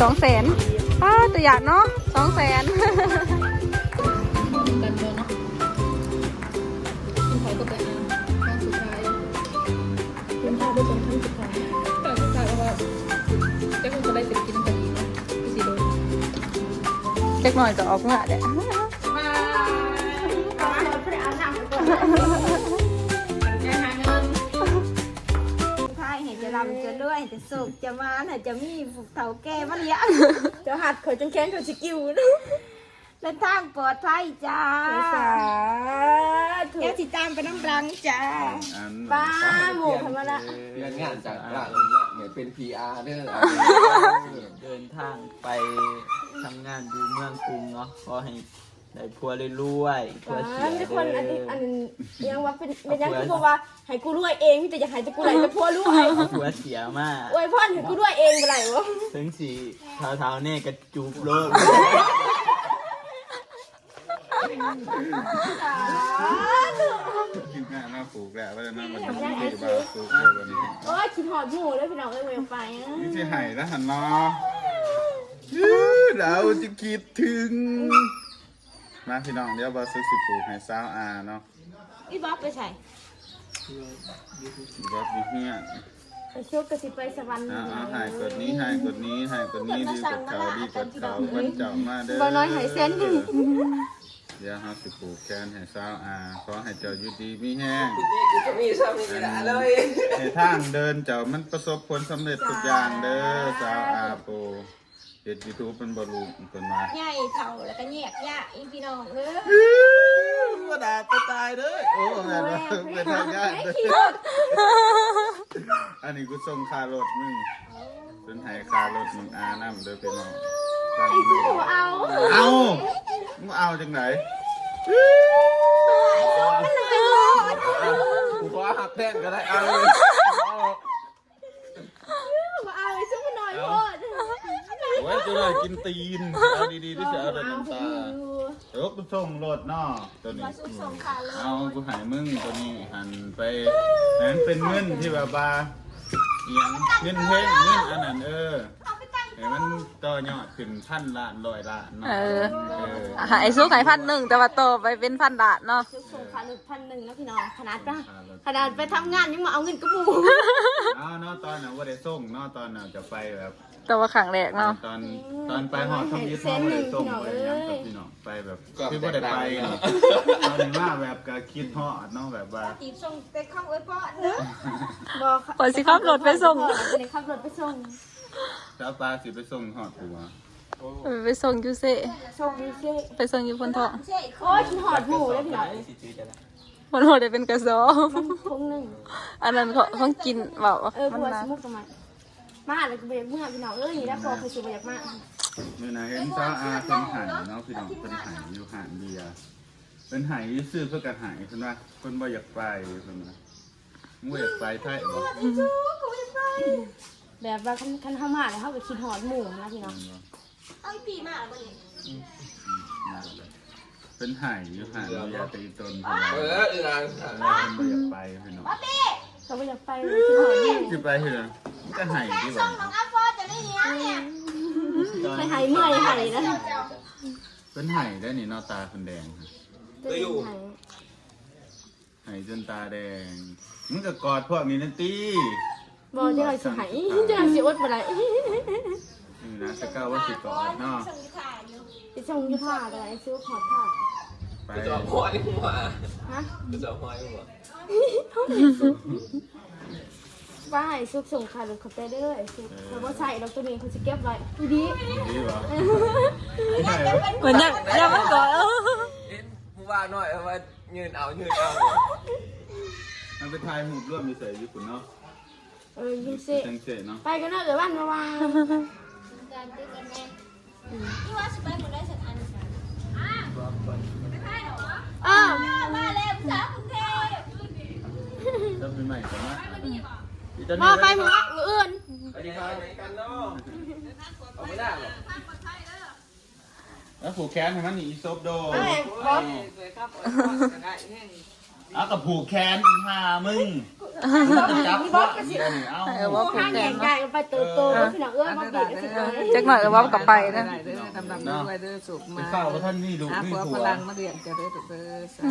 สองแสนป้าตัวอยางเนาะสองแสนกันเลยเนาะกินไข่ก็ไปอ่านครั้งสุดท้ายคุณพ่อไปส่งครั้งสุดท้ายครั้งสุดท้ายเพราะว่าเจ้าคุณจะได้เป็นกินกันดีเนาะพี่สีโดเล็กหน่อยก็ออกเงาเด้พายเห็น จะรำจะด้วยจะสุกจะมาน่ะจะมีผูกเถาแก่มาเลี้ยงจะหัดเขาจังแค้นเขาสกิลเดินทางปลอดภัยจ้าสาธุเดี๋ยวติดตามไปน้ำรังจ้าอันป้าหมูธรรมดาเรียนงานจากร้านเนี่ยเหมือนเป็น PR เด้อเดินทางไปทำงานอยู่เมืองกรุงเนาะขอให้ ได้พัวรวยๆพัวป้าเสียมีเด้คนอันนี้ออันยังว่าเป็นเป็นยังคือว่าให้กูรวยเองมีแต่อยากให้แต่กูไหลแต่พัวรวยเอาพัวเสียมาอวยพรให้กูรวยเองบ่ไหลวะถึงสีเท้าๆเนี่ยกระจูบโลกคิดงานมาปลูกแล้วว่าจะนั่งมาอยู่ที่บ้านปลูกเลยวันนี้โอ้ยคิดหอดหมูเลยพี่น้องเอ้ยเวลไปอะนี่สิไห้แล้วหันมาเราจะคิดถึง มาพี่น้องเดี๋ยวบอสสิปลูกให้สาวอาเนาะอีบ๊อบไปใส่บอสดีเฮียไอ้โชคกระสิไปสวรรค์อ่าหายกดนี้หายกดนี้หายกดนี้ดีกดเขาดีกดเขาวันเจ้ามาเด้อบ่น้อยหายเส้นหนึ่งเดี๋ยวเฮาสิปลูกแคนให้สาวอาขอให้เจ้าอยู่ดีมีแห้งกูก็มีชอบมีกระดาษเลยในทางเดินเจ้ามันประสบผลสำเร็จทุกอย่างเด้อสาวอาโป เฮ็ดยูทูบเป็นบรูเป็นมาใหญ่เท่าแล้วก็แยกยะอีพี่น้องเอ้ยกระดาษจะตายเด้อโอ้แม่นว่าเป็นทางยากเด้ออันนี้กูส่งค่ารถมึงเป็นให้ค่ารถมึงอานํเด้อพี่น้องฟังดูเอาเอามึงเอาจังไหนกูว่าหักแท้ก็ได้เอาเลย มาเอาไอ้ซุปหน่อยโพด โอ้ยจะได้กินตีนเอาดีๆที่จะเอาแต่น้ำตาเดี๋ยวกูส่งรถเนาะตัวนี้ส่งขาเลยเอากูใหายมึงตัวนี้หันไปนั้นเป็นเงินที่แบบว่าเอียงเงินเพ่งเงินอันนั้นเออแต่มันต่อยอดขึ้นพันล้านร้อยล้านเนาะเออ เออหายสู้ขายพันหนึ่งแต่ว่าโตไปเป็นพันบาทเนาะซุปส่งขาหนึ่งพันหนึ่งนะพี่น้องขนาดปะขนาดไปทำงานยังมาเอาเงินกระหมู เอาเนาะตอนนั้นว่าได้ส่งเนาะตอนนั้นจะไปแบบ แต่ว่าขังแรกเนาะ ตอนตอนไปหอดทำยิทองเลยส่งไปยังกับพี่น้องไปแบบที่ว่าได้ไปตอนนี้ว่าแบบก็คิดฮอดเนาะแบบว่าจีบส่งแต่ข้าวไว้ป้อนเด้อบอกเปิดสิครับรถไปส่ง เดี๋ยวขับรถไปส่งแล้วปลาสิไปส่งหอดหัวไปส่งยูเซส่งดิเซ่ไปส่งอยู่พนทองเช่ขโอ้ยคิดหอดหมูเลยพี่น้องมันโหดได้เป็นกระสอบพงหนึ่งอันนั้นเขาเขากินเปล่าเออมันบัวมาสมุกประมาณ มาแล้วก็เบียกเมื่อพี่น้องเอ้ยนี่แล้วพอเคยชิบอยากมาเมื่อไหร่เห็นสาวอาเป็นหายเนาะพี่น้องเป็นหายอยู่หานเบียร์เป็นหายซื้อเพื่อกระหายเพิ่นว่าเพิ่นบ่อยากไปเพิ่นว่ามึงบ่อยากไปไทยบ่แบบว่าคันคันเข้ามาแล้วเขาก็คิดหอดหมูนะพี่น้องเอาอีปีมาแล้วบ่นี่เป็นหายอยู่หานเบียร์ตีตนเอเพิ่นอว่าอีนางเพิ่นบ่อยากไปพี่น้องเขาไม่อยากไปเลยคิดหอดหมูสิไปเถอะ มันก็หายที่บ่น้องอาฟอจะได้เนี้ยเนี่ยไปหายเมื่อยหายนะเป็นหายได้นี่เนาะตาเพิ่นแดงตัวอยู่หายหายจนตาแดงมึงก็กอดพวกนี้นั่นติบอกจะหายสิหายจะหายสิอดบ่ได้นี่นะสกาวว่าสิกอดเนาะส่งที่ถ่ายอยู่จะส่งยี่ผ้าอะไรซื้อขอดผ้าไปจะเอาหัวนี่หัวฮะจะเอาหัวนี่หัว ว่าให้ซุกส่งขาหรือเขาไปเรื่อยซุกเขาบ่ใส่เราตัวนี้เขาจะเก็บไว้ดีดีบ่ไม่ใช่เหรอเหมือนยังยังไม่ก่อนเออเอ็นผู้ว่าน้อยเอาว่ายืนเอายืนเอามันเป็นทายหมุดร่วมมีเสยอยู่คุณเนาะเออยิงเซจังเสยเนาะไปกันเนอะเดี๋ยวบ้านมาวางที่ว่าสิไปหมดได้สักอันอะไม่ใช่เหรอเออมาแล้วสาวกรุงเทพ จะเป็นใหม่ก่อนนะ มาไปหมือมืออื่นไปดีครับไหนกันเนาะเอาไม่ได้หรอกแล้วผูกแขนให้มันหนีซบโดเอ้ยบอสเอากับผูกแขนอีห่ามึงจับว่าเดี๋ยวนี่เอาเออว่าผูกข้างแขใหญ่นใหญ่ไปเติบโตแล้วพี่น้องเอื้อมาบีบกันสิเลยจักหน่อยก็ว่ากลับไปนะได้เด้อดำดำด้วยเด้อสุกเป็มานข้าวกับท่านนี่ดูหานี่ผัวผัพวลังมาเรียนจะได้อเด้อสา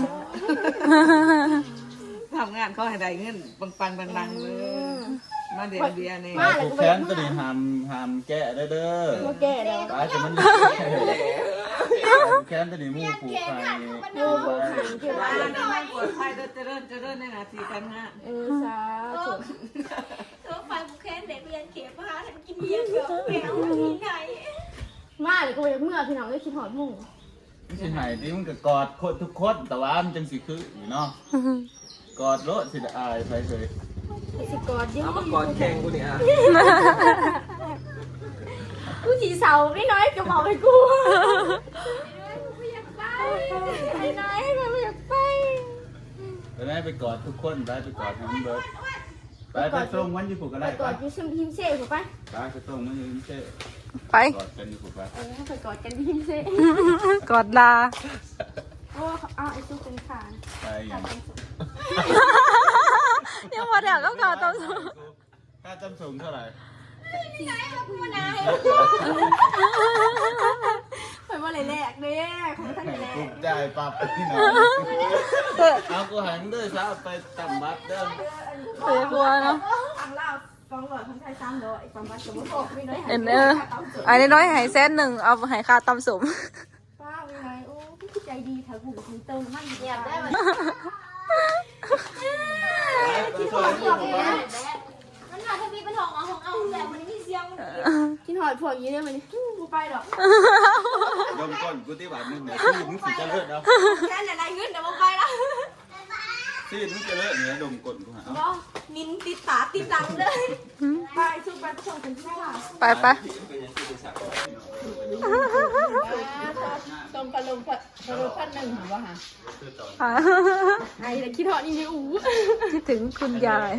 ทำงานเขาให้ได้เงินปังปังดังดังๆเลยมาเรียนเบียร์นี่มาเลยผูกกูแขไปนตัวนี้ห้ามห้ามแกะได้เด้อมาแก่แล้วตายแต่มันแขนตัวนี้มูผูกไปดูดูขังเกี่ยวบ้ากับนนี่มันปลอดภัยเด้อเจริญเจริญในหน้าที่การงานเออสาธุเธอไฟบุคเคนเด็กเรียนเข็มมาให้มันกินเบียร์เกือบแมวที่ไหนมาเลยกูไปเมื่อพี่น้องได้คิดหอดมุ่งไม่ใช่หายที่มันก็กอดคนทุกคนแต่ว่ามันจังสิคืออยู่เนาะ กอดรถสิอายไปเลยสิกอดยิ่งเอามากอดแข่งกูเนี่ยกูจีเสาไม่น้อยจะบอกให้กูไอ้น้อยไม่อยากไปไปแม่ไปกอดทุกคนไปไปกอดทั้งเบิร์ดไปไปส่งมันอยู่ผูกก็ไปได้กไปอดยูซึมพิมเซ่ถูกปะไปไปส่งมันอยู่เช่ไปกอดกันอยู่ผูกไปเออไปกอดกันพิมเซ่กอดลา โอ้เอาไอ้ซุกเป็นขานไปอย่างยังพอเดี๋ยวก็กอดต้องค่าจำสูงเท่าไหร่ไปว่าอะไรแรกเด้ของท่านแรถูกกใจายปรับพี่น้องเอากูหันด้วยซะไปจำบัตรเด้อเสียกลัวเนาะฟังเล่าฟังหลอดทั้งไทยซ้ำเลยฟังมาสมมติไม่น้อยเอ็นเอออันนี้น้อยใหายเส้นหนึ่งเอาใหายคาตำสมป้าไม่น้อยโอ้พี่ ใจดีแถวหูถึงเติมมันเงียบได้ไหมไปส่งมันอยู่ผูกไปมันหาทวีเป็นหองเอาของเอาแต่มันมีเสียงมันกินหอยพวกนี้ได้ไหมกูไปหรอกดมก้นกูที่บาทนึงเนี่ยซีดมึงสิจะเลิศเอาแค่ไหนเงินเดี๋ยวมึงไปละ ซีดมึงจะเลิศเนี่ยดมก้นกูหาเอาก็นินติดตาติดดังเลยไปสู้ไปส่งกันที่ว่าไปไปเป็นยังไงเป็นสักต้มปลาลมปลาปลาลมพันหนึ่งหรอว่าฮะอ่าไอ้แต่คิดหอดนี่นี่อู้คิดถึงคุณยาย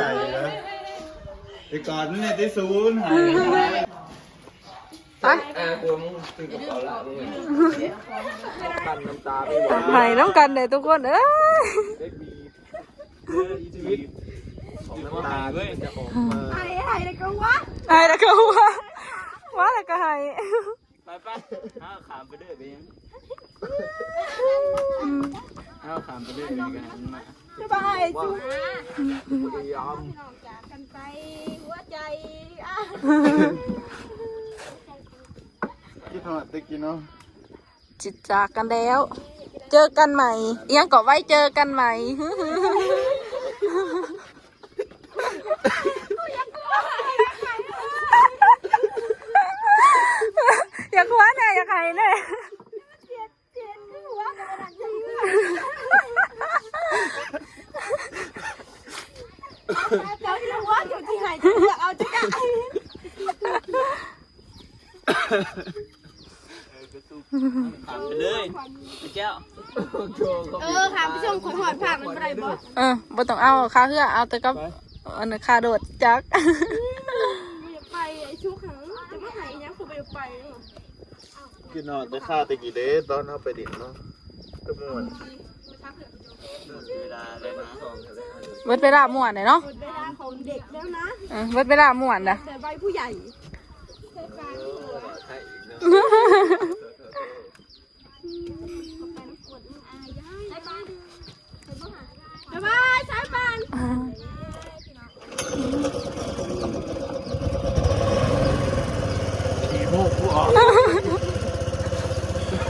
ใช่เลยไอ้ก่อนเนี่ยที่ศูนย์หาย ไปอ่ากูมึงตื่นกับเขาละมึงปั่นน้ำตาไปหวานหายน้ำกันเลยทุกคนเอ้ยได้บีบเออชีวิตของน้ำตาด้วยจะออกมาไอ้ไอ้เลยก็ว่าหายแล้วก็ว่าว่าแล้วก็หายไปไปห้าขามไปเรื่อยไปยังห้าขามไปเรื่อยไปกันมาไปว่าพยายามจากกันไปหัวใจอะ คิดหอดตะกี้เนาะจิตจากกันแล้ว เจอกันใหม่เอียงก็ไว้เจอกันใหม่อยากหัวแน่อยากหายแน่เจ้าที่เราว่าอยู่ที่ไหนจะเอกเอาจะ ได้ขามไปเลยเจ้าเออค่ะผู้ชมของหอดผักมันอะไรบ่เออบ่ต้องเอาค่าเหือเอาแต่ก็อันนั้นค่าโดดจักไปไอ้ชูขังจะมาหายยังคือไปไปคิดหอดแต่ข้าวตะกี้เด้ตอนเอาไปดินเนาะก็ม่วนเวลาเลยนะเบิดเวลาม่วนเลยเนาะหมดเวลาของเด็กแล้วนะ เออเบิดเวลาม่วนนะแต่ใบผู้ใหญ่ ใช่อีกเนาะ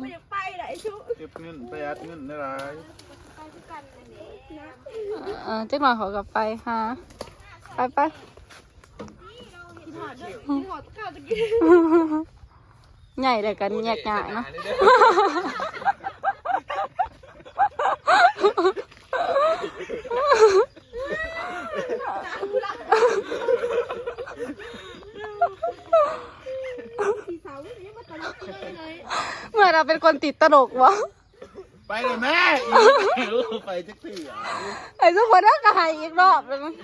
ม่อยากไปไหนชุเก็บเงินประหยัดเงินได้หลายไปทุกกันนะเนี่ยนะเออเจ๊กหน่อยขอกลับไปฮะไปไปกินหอดด้วยกินหอดข้าวตะกี้ใหญ่เลยกันแยกง่ายเนาะ สีสาวยังมาตลกเลยเลย เหมือนเราเป็นคนติดตลกวะไปเลยแม่อีกไปจักทีอะไอ้ทุกคนน่ากายอีกรอบเลยมั้ง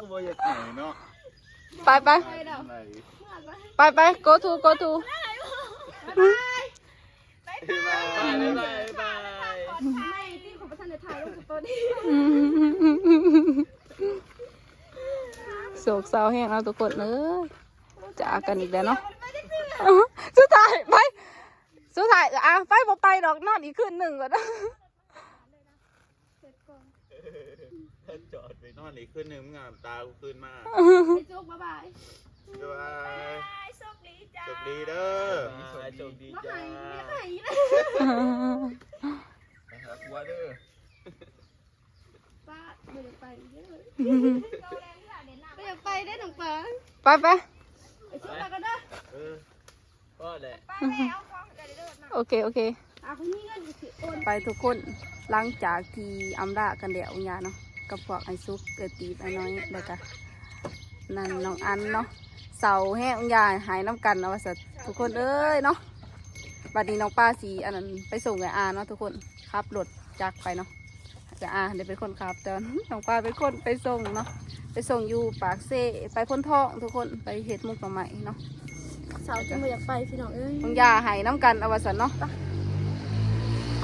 กูบ่อยากไหนเนาะไปไปไหนไปไป go to go to บ๊ายบายบ๊ายบายบ๊ายบายไม่ที่ของประธานในไทยก็คือตัวนี้โศกเศร้าแห้งแล้วทุกคนเอ้ย จากกันอีกแล้วเนาะสุดท้ายไปสุดท้ายเอออะไปบ่ไปดอกนอนอีกคืนหนึ่งก่อนนะจอดไปนอนอีกคืนหนึงมึงงามตากูคืนมาไอ้จุกบ๊ายบายสบายโชคดีจ้าจบดีเด้อโชคดีมาจ้าหายไม่หายเลยไปหาผัวเด้อป้าไม่อยากไปเยอะเลยไม่อยากไปได้หนังปลาไปไป ไอ้ชุกไปกันเด้อเออก็แหละป้าแม่เอาของเดี๋ยวเดินมาโอเคโอเคอะคุณนี่เงินสิโอนไปทุกคนหลังจากที่อำลากันแล้วยาเนาะกับพวกไอซุกเกิดตีบไอ้น้อยแล้วก็นั่นน้องอันเนาะเสาแห้งยาหายน้ำกันเอาว่าสัตว์ทุกคนเอ้ยเนาะบัดนี้น้องป้าสีอันนั้นไปส่งไออาเนาะทุกคนขับรถจักรไปเนาะ แต่อาเดี๋ยวเป็นคนขับแต่น้องป้าเป็นคนไปส่งเนาะไปส่งอยู่ปากเซ่ไปพ้นท้องทุกคนไปเฮ็ดมุกหน่อไม้เนาะสาวจะไม่อยากไปพี่น้องเอ้ยน้องยาหายน้ำกันเอาว่าสันเนาะ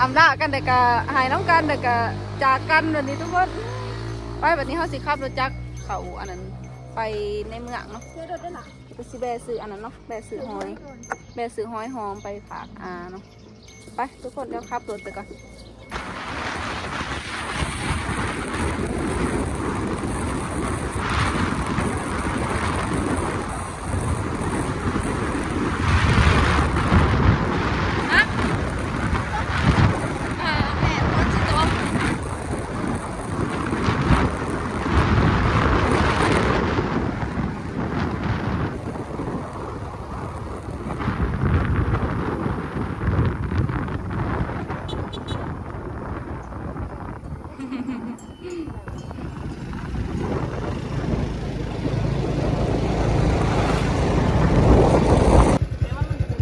อำลากันแต่กะหายน้ำกันแต่กะจากกันวันนี้ทุกคนไปแบบนี้เขาสิขับรถจักรเขาอันนั้นไปในเมืองเนาะเชื่อรถได้หรอไปสิแบซื้ออันนั้นเนาะแบซื้อหอย แบซื้อหอยหอมไปฝากอาเนาะไปทุกคนเดี๋ยวขับรถไปก่อน ป้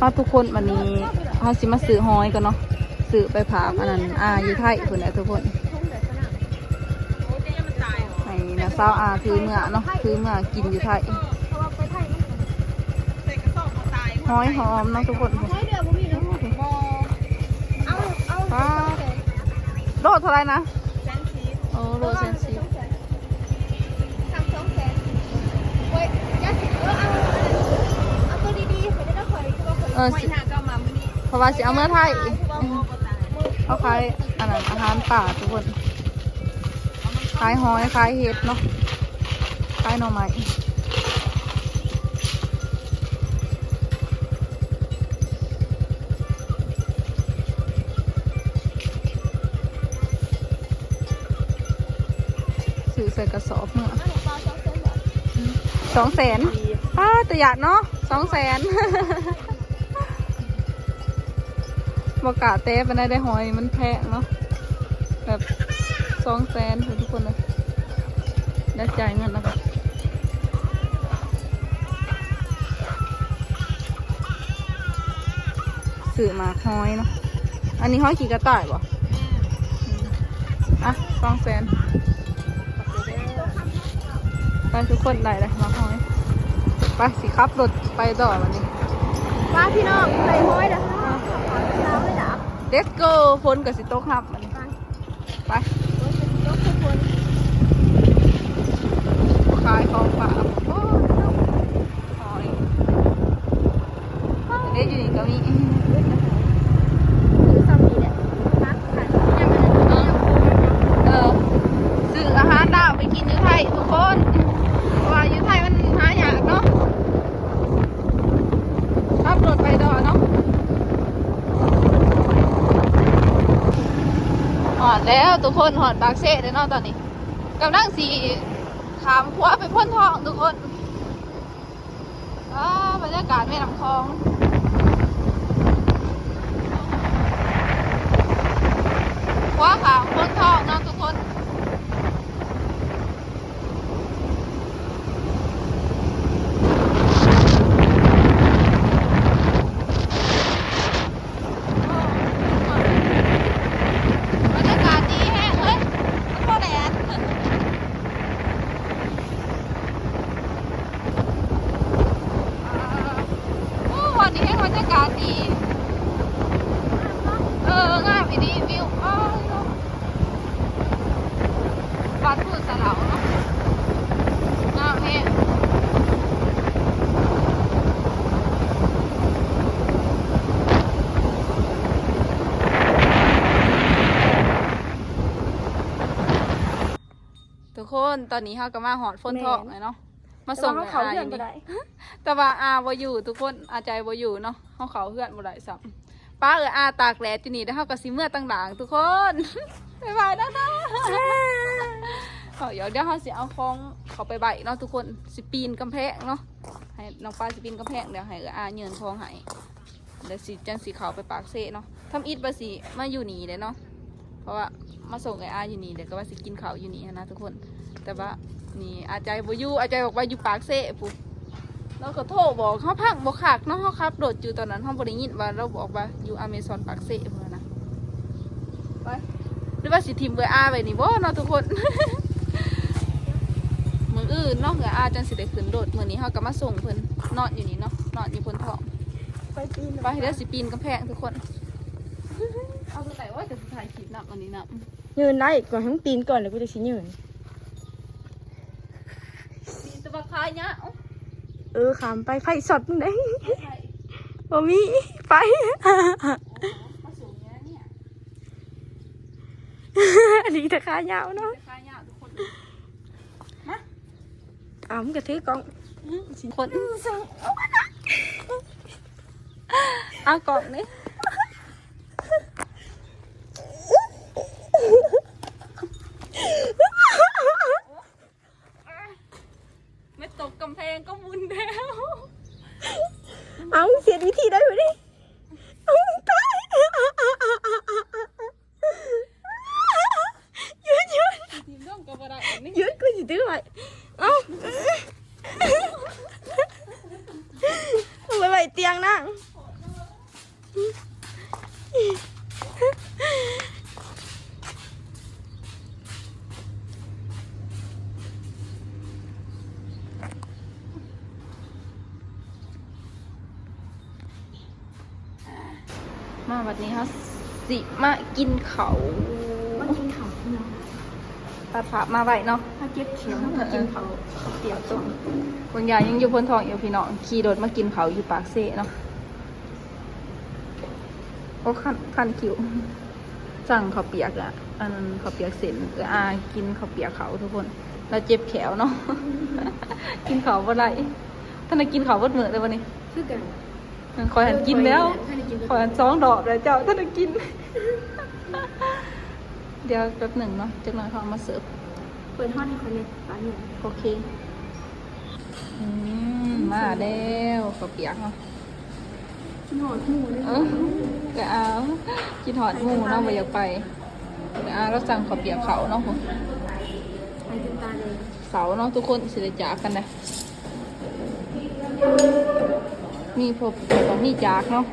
าทุกคนวันนี้เขาสิมาซื้อหอยกันเนาะซื้อไปผากอันนั้นอาอยู่ไทยคนแหละทุกคนให้นะสาวอาถือเมื่อเนาะถือเมื่อกินอยู่ไทยเพราะว่าไปไทยมันหอยหอมเนาะทุกคนใช้เดือบ่มีแล้วบอเอาเอาป้าโลเท่าไหรนะ โอ้โลเซนซีทำสองแสนเว้ยยัดเออเอาเอาตัวดีๆไปได้แล้วคอยก็คอยเออสิเพราะว่าสิเอาเมื่อไทยเขาขายอันนั้นอาหารป่าทุกคนขายหอยขายเห็ดเนาะขายหน่อไม้ ส่กระสอบเมื่อสองแสนป้าตัวอยากเนาะสองแสนบกกาเต้ไปได้ได้หอยมันแพงเนาะแบบสองแสนทุกคนเลยได้จ่ายเงินแล้วกันสื่อมากหอยเนาะ อันนี้ห้อยกี่กระต่ายบ่อะสองแสน ไปทุกคนได้เลยมาหอยไปสิครับรถไปต่อวันนี้ป้าพี่น้องไปห้อยเด้อเช้าเลยจ้ะ let's go ฝนกับสิโต๊ะครับวันนี้ไปขายของฝากโอ้ยหอยเอ๊ะอยู่นี่ก็มี แล้ว ทุกคนหอดปากเซ่เลยเนาะตอนนี้กำลังสีขามขวาไปพ่นทองทุกคนบรรยากาศแม่น้ำคลองควาขามพ่นทองเนาะทุกคน บรรยากาศดีแฮะเฮ้ยมันพอแดดโอ้วันนี้ให้บรรยากาศดี เอองามอีดีวิวอ้าวบ้านพูดสะเหลาเนาะงามแฮะ ทุกคน ตอนนี้เขาก็มาหอดฝนทองเลยเนาะมาส่งแต่ว่าเขาให้เพื่อนยู่บ่ได้แต่ว่าอาบ่อยู่ทุกคนอาใจบ่อยู่เนาะเขาเขาเพื่อนบ่ได้ซ้ำป้าเอออาตากแดดที่นี่แล้วเขาก็สิเมื่อตั้งหลังทุกคนบ๊ายบายนะนะเอาเดี๋ยวเดี๋ยวเขาสิเอาของเขาไปใบเนาะทุกคนสิปีนกำแพงเนาะให้น้องป้าสิปีนกำแพงเดี๋ยวให้เอออาเยินทองให้เดี๋ยวสิจังสีเขาไปปากเซ่เนาะทำอิดบาสิมาอยู่นี่เลยเนาะเพราะว่ามาส่งไอ้อาอยู่นี่เดี๋ยวก็ว่าสิกินข้าวอยู่นี่นะทุกคน แต่ว่านี่อาใจบอยู่อาใจบอกว่าอยู่ปากเซ่ปุ๊บเราก็โทรบอกเขาพังบอกขากเนาะเขาขับรถอยู่ตอนนั้นเขาบ่ได้ยินว่าเราบอกว่าอยู่อเมซอนปากเซ่เพื่อนะไปหรือว่าสิทีมเบอร์อาไปนี่บ่เนาะทุกคนมืออื่นเนาะเหืออาจังสิได้ขึ้นรถมื้อนี้เขาก็มาส่งเพิ่นนอนอยู่นี่เนาะนอนอยู่บนท้องไปปีนไปเดี๋ยวสิปีนกำแพงทุกคนเอาตัวไหว่าจะถ่ายคลิปนับอันนี้นับยืนได้ก่อนทั้งปีนก่อนแล้วกูจะชิ้ยืน ปีนตะบักคายเนี่ยเออขามไปไฟสดมึงได้บ่มีไป อันนี้ตะขายาวเนาะตะคายเนี่ยทุกคนอ้ามึงกระถือกล้องคนเอากล่องนี่ไม่ตกกำแพงก็มุนแล้ว เอามึงเสียวิธีได้ไหมดิเอามึงตายยืนยืน ทีมร่วมกับอะไรนี่ ยืนกูจะตื้อไว้เอาเอาไปไว้เตียงนั่ง มาวันนี้เขาสิมากินเขาวมากินข้าวเนาะตัดผักมาไว้เนาะถ้าเก็บเขียวมากินข้าวเปียกต้มบางอย่างยังอยู่พ้นทองอยู่พี่น้องขี่รถมากินเขาวอยู่ปากเซ่เนาะโอ้คันคันคิวสั่งข้าวเปียกอะอันนั้นข้าวเปียกเส้นเอออากินข้าวเปียกเขาทุกคนเราเจ็บแขวเนาะกินเขาวบ่ได้ท่านได้กินเขาวบดเหมือเลยวันนี้คือกัน คอยหันกินแล้วท่านได้กินขอสองดอกแล้วเจ้าท่านจะกิน เดี๋ยวแป๊บหนึ่งเนาะจากนั้นเขาเอามาเสิร์ฟเปิดห้องให้คนเลยร้านหนึ่งโอเคอืมมาแล้วข้าวเปียกเนาะกินหอดหมูเลยเออแต่เอากินหอดหมูเนาะไปอยากไปแต่เอาเราสั่งข้าวเปียกเขาเนาะไปจนตาเลยเสาเนาะทุกคนสิได้จากกันนะ มีพบกับมีจากเนาะ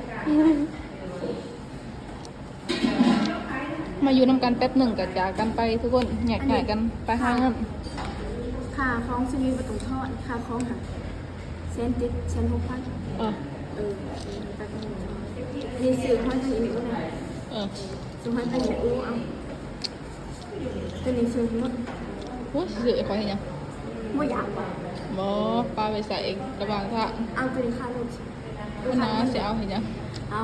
มาอยู่นำกันแป๊บหนึ่งกับจากกันไปทุกคนแยกย้ายกันไปหาเงินค่าคล้องซีประตูทอดค่าคล้องค่ะเซนติดเซนหกพันเออเออตัดหนึ่งนี่ซื้อห้อยทางนี้ก็ได้เออซื้อห้อยทางนี้อู้เอาตัวนี้ซื้อหมดโอ้ยสื่อขอเห็นยังไม่อยากเอาบอปลาไปใส่เองระหว่างทางเอาตัวนี้ค่ารถคุณน้าเสียเอาเห็นยังเอา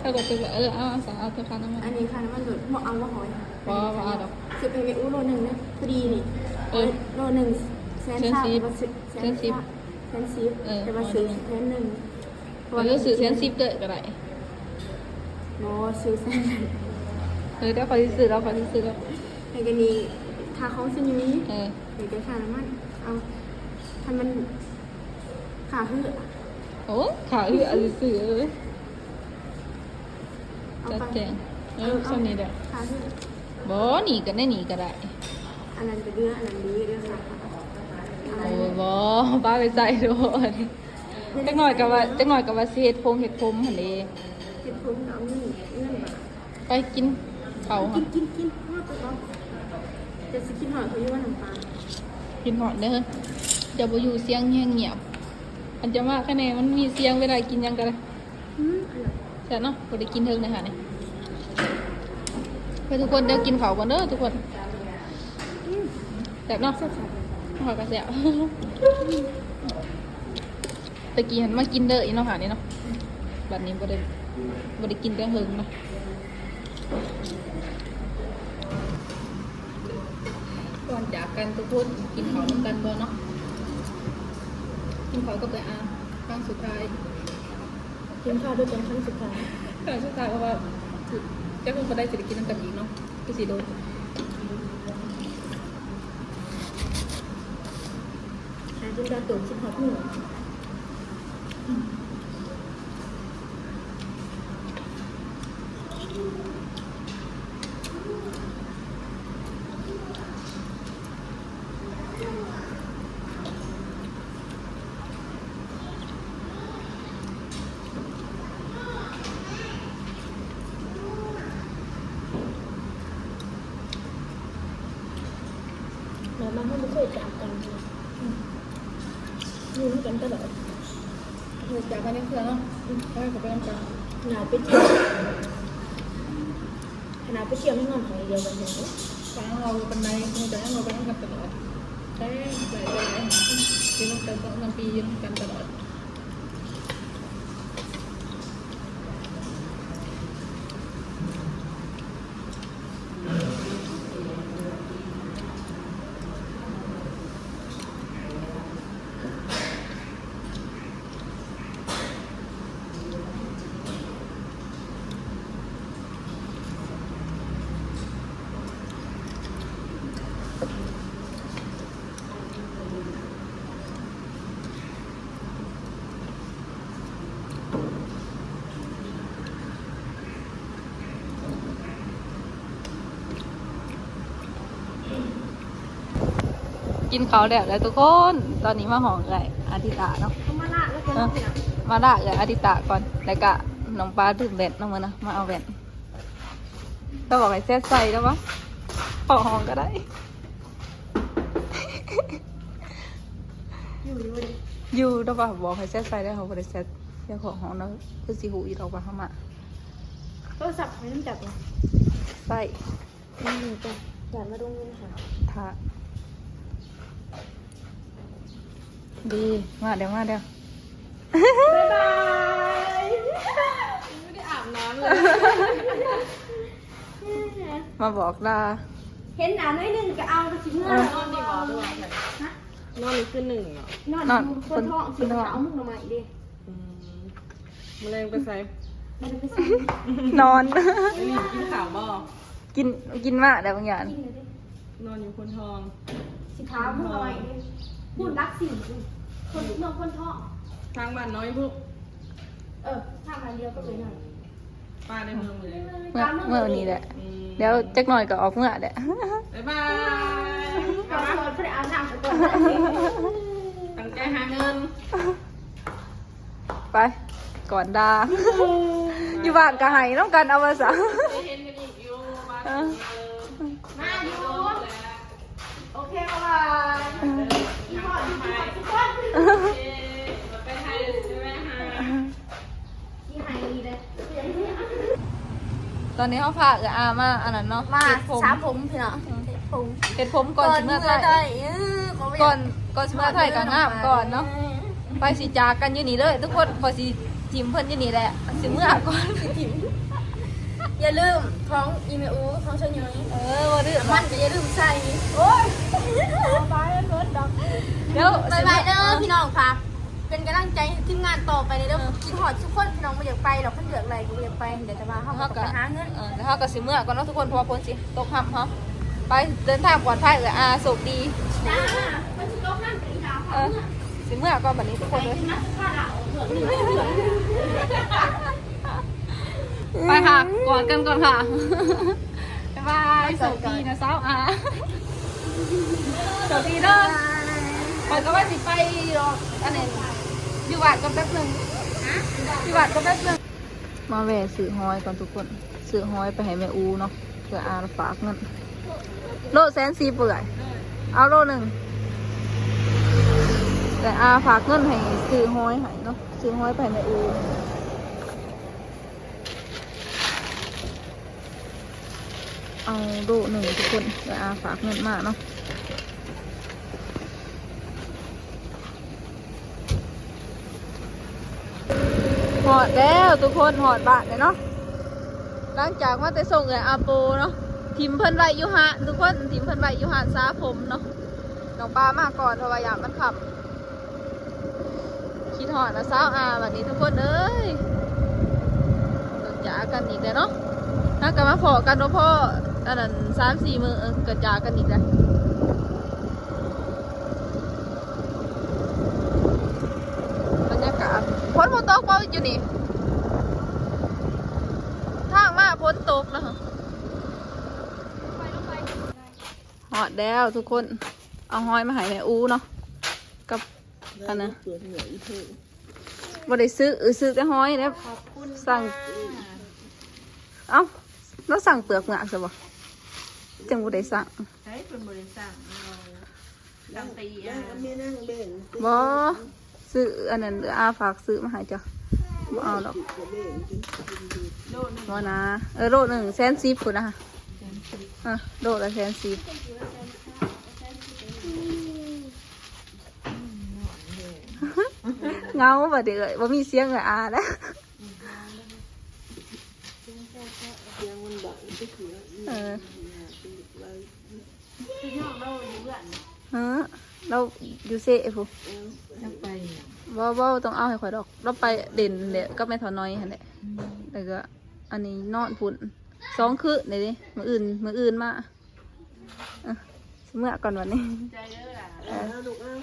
ถ้าเกิดเป็นแบบเออเอาสั่งเอาเธอคันน้ำมันอันนี้ค่าน้ำมันหยดหมดเอาว่าหอยบอมาเอาดอกซื้อไปไปอู้โลหนึ่งนะพอดีนี่เออโลหนึ่งแสนสามแสนสิบว่าซื้อแสนสิบแสนสิบเออแต่ว่าซื้อแสนหนึ่งหรือสื่อเซนซิฟเด้อก็ได้โนซื้อแสนหนึ่งเออเดี๋ยวขอที่ซื้อแล้วขอที่ซื้อแล้วในกรณีค่าของซิยุ้ยเออหรือจะค่าน้ำมันเอา ถ้ามันขาหื้อโอ้ขาอืออันซื้อเออเอาจัดไปแจงเออช่วงนี้เด้อขาหื้อบ่หนีกันได้หนีก็ได้ อันนั้นเป็นเรื่องอันนั้นดีเรื่องค่ะโอ้ยบ่ป้าไปใส่โดนจักหน่อยกับว่าจักหน่อยกับว่าสิเฮ็ดพงเฮ็ดผมหั่นเด้เห็ดผมเอาเงินเงินมาไปกินเขาวกิค่ะนกินกินพ่อตัวก็จะสิกินหอยเขาอยู่ว่าน้ำปลากินหอดเด้อ จะบอยู่เสียงแหงเงียบอันจะว่าแค่ไหนมันมีเสียงเวลากินยังกันเลยใช่เนาะบได้กินเทิงเลยค่ะนี่ไปทุกคนเดี๋ยวกินข้าก่อนเด้อทุกคนแซ่เนาะขอกระแซ่บตะกี้หันมากินเด้ออีเนาะค่ะนี่เนาะแบัดนี้บ่ได้บ่ได้กินแต่เฮิงเนาะก่อนจากกันทุกคนกินข้าวนกันบ่เนาะ กินข้าวกับไปอาครั้งสุดท้ายกินข้าวด้วยกันครั้งสุดท้ายครั้งสุดท้ายเพราะว่าเจ้าคงบ่ได้สิได้กินน้ำกันอีกเนาะก็สีโดนหาจนดาวตุ่มชิบหอบหนูง แล้วมันไม่เคยจากกันอยู่ด้วยกันตลอด ถูกจากกันยังเพื่อนเนาะ ไปกับไปนำขนาดไปเที่ยวขนาดไปเที่ยวไม่งอนของเดียวกันเลยฟังเราเป็นไดคงจะให้เราไปนั่งกันตลอดใช่หลายหลายกินนำกันต้องนำปียืนกันตลอด กินเขาวแล้วแล้วทุกคน ตอนนี้มาหองไก่อาทิตาเนาะเขามาละแล้วกันเออมาละไก่อาทิตาก่อนแล้วก็น้องปลาดื่มแบนน้องมันนะมาเอาแบนต้องบอกให้แซ่ใส่แล้ววะขอหองก็ได้อยู่อยู่ดิอยู่ต้องบอกบอกให้แซ่ใส่ได้เขาบริแซ่เจ้าของห้องเนาะคือสีหูอีเราปะเขามาโทรศัพท์ไม่ต้องจับเลยใส่นี่จ้ะอย่ามาดูเงินค่ะทา ดีมาเดี๋ยวมาเดี๋ยวบ๊ายบายมาบอกลาเห็นหนาน้อยหนึ่งก็เอาไปสิเมื่อนอนดีกว่าด้วยนอนนี่คือหนึ่งเนาะนอนอยู่คนท้องสิเอามึงลงมาอีกดิแมลงไปใส่มันไปใส่นอนไม่รีบกินข่าวบ่กินกินมาเดี๋ยวบางอย่างกินเลยดินอนอยู่คนทองสิเท้ามึงลงมาอีกดิ พูดรักสิ่งคนเมืองคนท้อง ทางบ้านน้อยพวกเออทางอันเดียวก็เลยหน่อยป้าในเมืองเลยเมื่อเมื่อวันนี้แหละอืมเดี๋ยวจักหน่อยก็ออกเมื่อแหละ บ๊ายบายเอาโซนเพื่อเอาน้ำไปก่อนตั้งใจหาเงิน ไปก่อนดา อยู่บ้านก็ให้น้องกันเอามาซะ ตอนนี้เขาพาเอออามาอันนั้นเนาะมาเฮ็ดผม สามผมพี่น้องผมเฮ็ดผมก่อนสิเมื่อไทยเออเขาไม่ก่อนก่อนสิเมื่อไทยก็งามก่อนเนาะ ไปสิจากกันอยู่นี่เลย ทุกคนพอสิทีมเพิ่นอยู่นี่แหละ สิเมื่อก่อนอย่าลืมของอีเมลของชนยอยเออบ่ดื้อมันก็อย่าลืมใส่โอ้ยบายรถดอก เดี๋ยวบายบายเด้อพี่น้องค่ะ เป็นกำลังใจให้ทีมงานต่อไปเลยเด้อกินหอดทุกคนน้องไม่อยากไปหรอกเขาเลือกอะไรก็ไม่อยากไปเดี๋ยวจะมาเขาเขาก็ก็ไปหาเงินเออแล้วเขาก็สิเมื่อก่อนเนาะทุกคนเพราะว่าพ้นสิตกหับเขาไปเดินทางปลอดภัยเอออาโชคดีจ้ามันจะต้องนั่งตีดาวเออสิเมื่อก่อนแบบนี้ทุกคนเลยนักข่าวไปค่ะก่อนกันก่อนค่ะบ๊ายบายโชคดีนะสาวอา โชคดีเด้อไปก็ว่าสิไปหรอกอันนี้อยู่วัดก็แป๊บหนึงอยู่วัดก็แป๊บหนึงมาแหวะสื่อหอยก่อนทุกคนสื่อหอยไปให้แม่อูเนาะเพื่ออาฝากเงินโลแสนสีเปื่อยเอาโลหนึ่งแต่อาฝากเงินให้ซื้อห้อยให้เนาะซื้อห้อยไปในอู เอาโลหนึ่งทุกคนแต่อาฝากเงินมากเนาะหอดแล้วทุกคนหอดบาทเลยเนาะหลังจากมาแต่ส่งเลยอาโปเนาะทิมเพิ่นไวยุหะทุกคนทิมเพิ่นไวยุหะซาผมเนาะน้องปลามาก่อนเพราะว่าอยากมันขับคิดหอดนะสาวอาวันนี้ทุกคนเอ้ยต้องจากันอีกแล้วเนาะถ้ากลับมาพอกันเนาะพ่อ อันนั้นสามสี่มือเออก็จากันอีกแล้วบรรยากาศพ้นฝนตกเปล่าอยู่นี่ทางมาพ้นตกนะหอดแล้วทุกคน เอาหอยมาให้แม่อูเนาะกับอันนะบ่ได้ซื้อเออซื้อแต่หอยแล้วสั่ง เอ้าแล้วสั่งเปลือกหงากซะบ่ จังบ่ได้สั่งใช้เป็นบริษัทตั้งตีอะบ่ซื้ออันนั้นเดี๋ยวอาฝากซื้อมาให้จ้ะบ่เอาดอกบ่นะเออโลหนึ่งแสนสิบพุ่นนะอะโลละแสนสิบเงาบ่เด้อบ่มีเสียงเลยอาแล้วเออ ฮะเราอยู่เซ่ผู้บ่บ่ต้องเอาให้ข่อยดอก เราไปเด่นเด้ก็แม่ทอน้อยหั่นแหละแล้วก็ อันนี้นอนพุ่นสองคืนเด้ดิมื้ออื่นมื้ออื่นมาอะสิเมื่อก่อนวันนี้ใจเด้อล่ะเออ